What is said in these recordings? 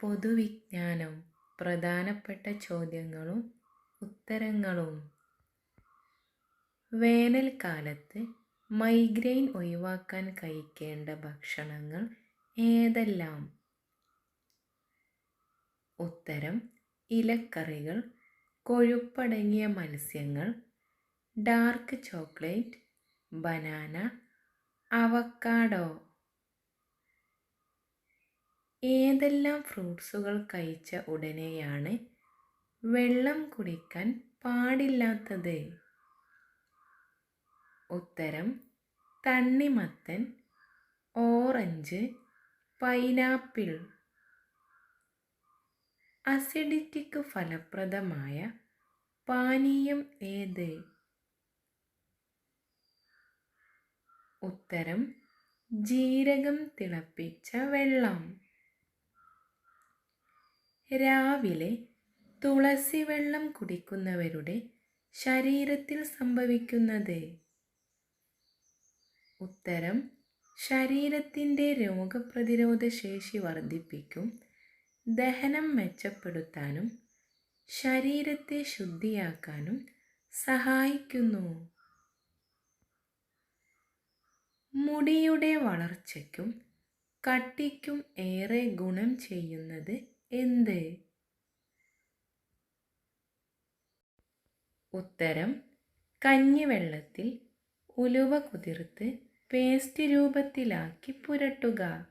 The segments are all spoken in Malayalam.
പൊതുവിജ്ഞാനം പ്രധാനപ്പെട്ട ചോദ്യങ്ങളും ഉത്തരങ്ങളും. വേനൽക്കാലത്ത് മൈഗ്രെയിൻ ഒഴിവാക്കാൻ കഴിക്കേണ്ട ഭക്ഷണങ്ങൾ ഏതെല്ലാം? ഉത്തരം ഇലക്കറികൾ കൊഴുപ്പടങ്ങിയ മത്സ്യങ്ങൾ ഡാർക്ക് ചോക്ലേറ്റ് ബനാന അവക്കാഡോ ഏതെല്ലാം ഫ്രൂട്ട്സുകൾ കഴിച്ച ഉടനെയാണ് വെള്ളം കുടിക്കാൻ പാടില്ലാത്തത്? ഉത്തരം തണ്ണിമത്തൻ ഓറഞ്ച് പൈനാപ്പിൾ. അസിഡിറ്റിക്ക് ഫലപ്രദമായ പാനീയം ഏത്? ഉത്തരം ജീരകം തിളപ്പിച്ച വെള്ളം. രാവിലെ തുളസി വെള്ളം കുടിക്കുന്നവരുടെ ശരീരത്തിൽ സംഭവിക്കുന്നത്? ഉത്തരം ശരീരത്തിന്റെ രോഗപ്രതിരോധ ശേഷി വർദ്ധിപ്പിക്കും ദഹനം മെച്ചപ്പെടുത്താനും ശരീരത്തെ ശുദ്ധിയാക്കാനും സഹായിക്കുന്നു. മുടിയുടെ വളർച്ചയ്ക്കും കട്ടിക്കും ഏറെ ഗുണം ചെയ്യുന്നത് എന്ത്? ഉത്തരം കഞ്ഞിവെള്ളത്തിൽ ഉലുവ കുതിർത്ത് പേസ്റ്റ് രൂപത്തിലാക്കി പുരട്ടുക.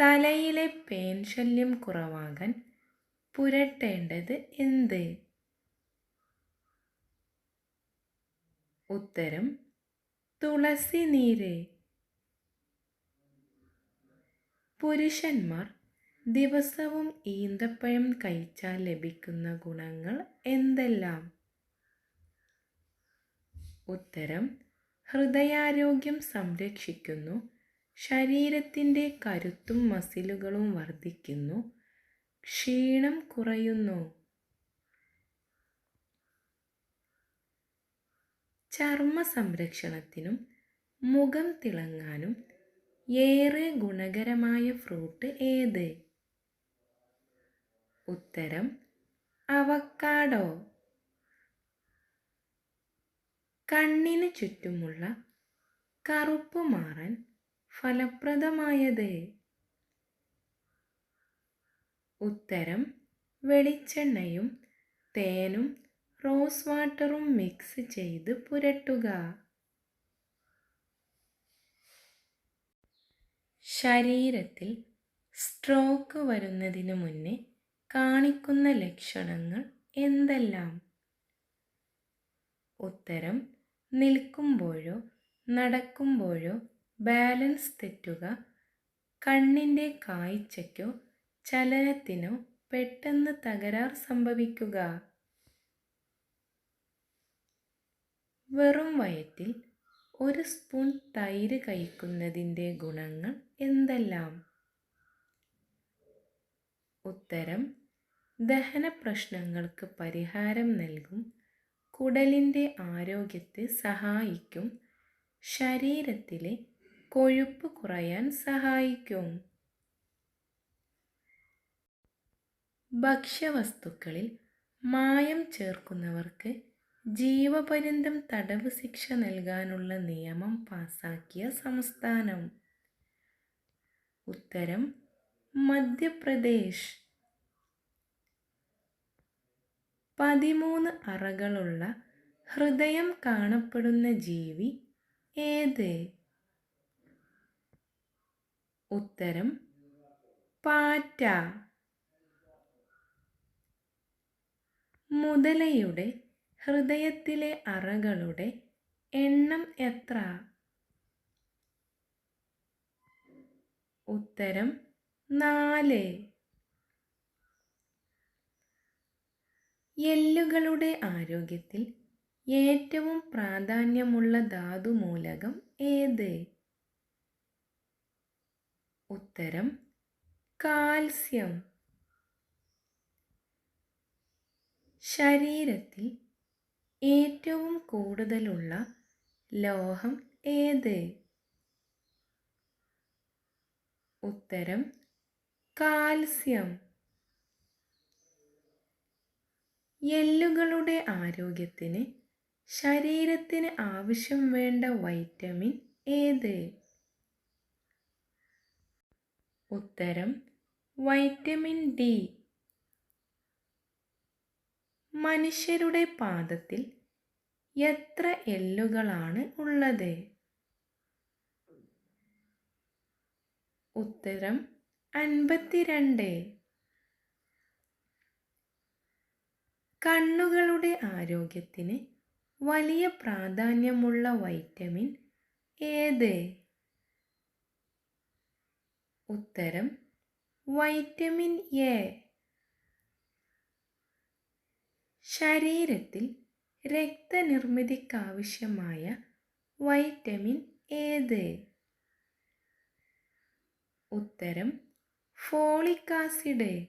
തലയിലെ പേൻ ശല്യം കുറവാകാൻ പുരട്ടേണ്ടത് എന്ത്? ഉത്തരം തുളസി നീര് പുരുഷന്മാർ ദിവസവും ഈന്തപ്പഴം കഴിച്ചാൽ ലഭിക്കുന്ന ഗുണങ്ങൾ എന്തെല്ലാം? ഉത്തരം ഹൃദയാരോഗ്യം സംരക്ഷിക്കുന്നു ശരീരത്തിന്റെ കരുത്തും മസിലുകളും വർദ്ധിക്കുന്നു ക്ഷീണം കുറയുന്നു. ചർമ്മ സംരക്ഷണത്തിനും മുഖം തിളങ്ങാനും ഏറെ ഗുണകരമായ ഫ്രൂട്ട് ഏത്? ഉത്തരം അവക്കാഡോ കണ്ണിന് ചുറ്റുമുള്ള കറുപ്പ് മാറാൻ ഫലപ്രദമായത്? ഉത്തരം വെളിച്ചെണ്ണയും തേനും റോസ് വാട്ടറും മിക്സ് ചെയ്ത് പുരട്ടുക. ശരീരത്തിൽ സ്ട്രോക്ക് വരുന്നതിന് മുന്നേ കാണിക്കുന്ന ലക്ഷണങ്ങൾ എന്തെല്ലാം? ഉത്തരം നിൽക്കുമ്പോഴോ നടക്കുമ്പോഴോ ബാലൻസ് തെറ്റുക കണ്ണിന്റെ കാഴ്ചയ്ക്കോ ചലനത്തിനോ പെട്ടെന്ന് തകരാർ സംഭവിക്കുക. വെറും വയറ്റിൽ ഒരു സ്പൂൺ തൈര് കഴിക്കുന്നതിന്റെ ഗുണങ്ങൾ എന്തെല്ലാം? ഉത്തരം ദഹന പ്രശ്നങ്ങൾക്ക് പരിഹാരം നൽകും കുടലിന്റെ ആരോഗ്യത്തെ സഹായിക്കും ശരീരത്തിലെ കൊഴുപ്പ് കുറയാൻ സഹായിക്കും. ഭക്ഷ്യവസ്തുക്കളിൽ മായം ചേർക്കുന്നവർക്ക് ജീവപര്യന്തം തടവ് ശിക്ഷ നൽകാനുള്ള നിയമം പാസാക്കിയ സംസ്ഥാനം. ഉത്തരം മധ്യപ്രദേശ്. പതിമൂന്ന് അറകളുള്ള ഹൃദയം കാണപ്പെടുന്ന ജീവി ഏത്? ഉത്തരം പാറ്റ. മുതലയുടെ ഹൃദയത്തിലെ അറകളുടെ എണ്ണം എത്ര? ഉത്തരം നാല്. എല്ലുകളുടെ ആരോഗ്യത്തിൽ ഏറ്റവും പ്രാധാന്യമുള്ള ധാതുമൂലകം ഏത്? ഉത്തരം കാൽസ്യം. ശരീരത്തിൽ ഏറ്റവും കൂടുതലുള്ള ലോഹം ഏത്? ഉത്തരം കാൽസ്യം. എല്ലുകളുടെ ആരോഗ്യത്തിന് ശരീരത്തിന് ആവശ്യം വേണ്ട വൈറ്റമിൻ ഏത്? ഉത്തരം വൈറ്റമിൻ ഡി. മനുഷ്യരുടെ പാദത്തിൽ എത്ര എല്ലുകളാണ് ഉള്ളത്? ഉത്തരം അൻപത്തിരണ്ട്. കണ്ണുകളുടെ ആരോഗ്യത്തിന് വലിയ പ്രാധാന്യമുള്ള വൈറ്റമിൻ ഏത്? ഉത്തരം വൈറ്റമിൻ എ. ശരീരത്തിൽ രക്തനിർമ്മിതിക്കാവശ്യമായ വൈറ്റമിൻ ഏത്? ഉത്തരം ഫോളിക് ആസിഡ്.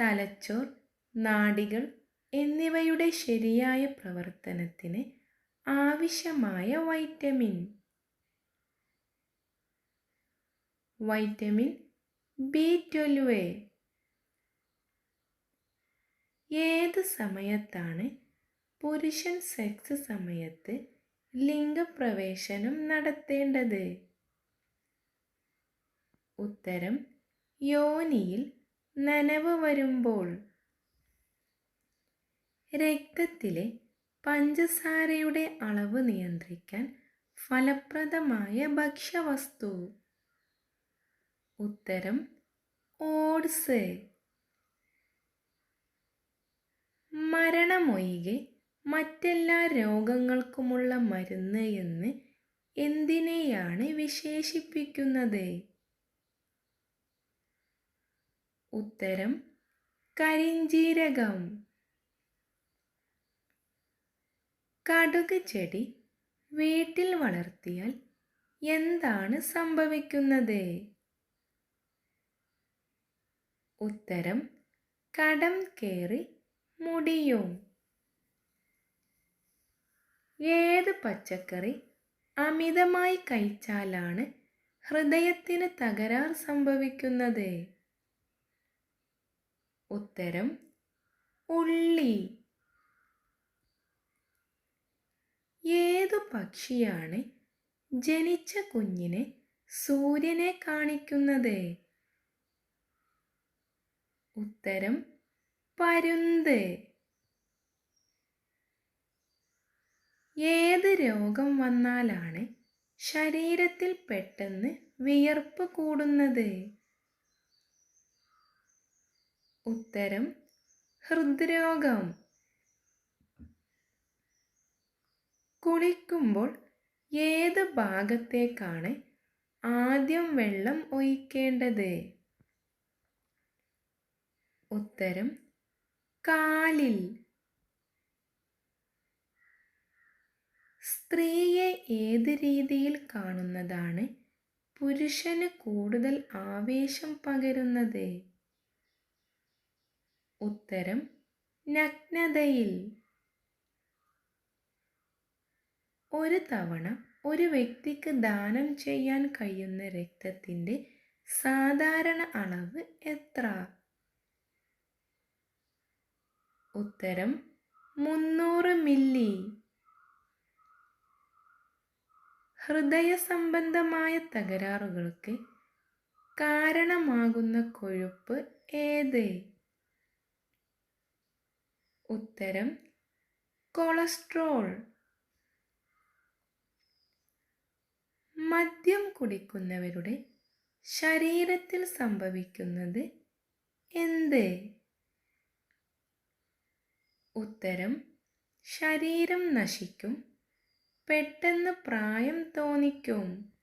തലച്ചോർ നാഡികൾ എന്നിവയുടെ ശരിയായ പ്രവർത്തനത്തിന് ആവശ്യമായ വൈറ്റമിൻ. Vitamin B twelve. ഏത് സമയത്താണ് പുരുഷൻ സെക്സ് സമയത്ത് ലിംഗപ്രവേശനം നടത്തേണ്ടത്? ഉത്തരം യോനിയിൽ നനവ് വരുമ്പോൾ. രക്തത്തിലെ പഞ്ചസാരയുടെ അളവ് നിയന്ത്രിക്കാൻ ഫലപ്രദമായ ഭക്ഷ്യവസ്തു. ഉത്തരം ഓട്സ്. മരണമൊഴികെ മറ്റെല്ലാ രോഗങ്ങൾക്കുമുള്ള മരുന്ന് എന്ന് എന്തിനെയാണ് വിശേഷിപ്പിക്കുന്നത്? ഉത്തരം കരിഞ്ജീരകം കടുക് ചെടി വീട്ടിൽ വളർത്തിയാൽ എന്താണ് സംഭവിക്കുന്നത്? ഉത്തരം കടം കയറി മുടിയും. ഏത് പച്ചക്കറി അമിതമായി കഴിച്ചാലാണ് ഹൃദയത്തിന് തകരാർ സംഭവിക്കുന്നത്? ഉത്തരം ഉള്ളി. ഏതു പക്ഷിയാണ് ജനിച്ച കുഞ്ഞിനെ സൂര്യനെ കാണിക്കുന്നത്? ഉത്തരം പരുന്ത്. ഏത് രോഗം വന്നാലാണ് ശരീരത്തിൽ പെട്ടെന്ന് വിയർപ്പ് കൂടുന്നത്? ഉത്തരം ഹൃദ്രോഗം. കുളിക്കുമ്പോൾ ഏത് ഭാഗത്തേക്കാണ് ആദ്യം വെള്ളം ഒഴിക്കേണ്ടത്? ഉത്തരം കാലിൽ. സ്ത്രീയെ ഏത് രീതിയിൽ കാണുന്നതാണ്? പുരുഷന് കൂടുതൽ ആവേശം പകരുന്നത്? ഉത്തരം നഗ്നതയിൽ. ഒരു തവണ ഒരു വ്യക്തിക്ക് ദാനം ചെയ്യാൻ കഴിയുന്ന രക്തത്തിന്റെ സാധാരണ അളവ് എത്ര? ഉത്തരം മുന്നൂറ് മില്ലി. ഹൃദയ സംബന്ധമായ തകരാറുകൾക്ക് കാരണമാകുന്ന കൊഴുപ്പ് ഏത്? ഉത്തരം കൊളസ്ട്രോൾ. മദ്യം കുടിക്കുന്നവരുടെ ശരീരത്തിൽ സംഭവിക്കുന്നത് എന്ത്? ഉത്തരം ശരീരം നശിക്കും. പെട്ടെന്ന് പ്രായം തോന്നിക്കും.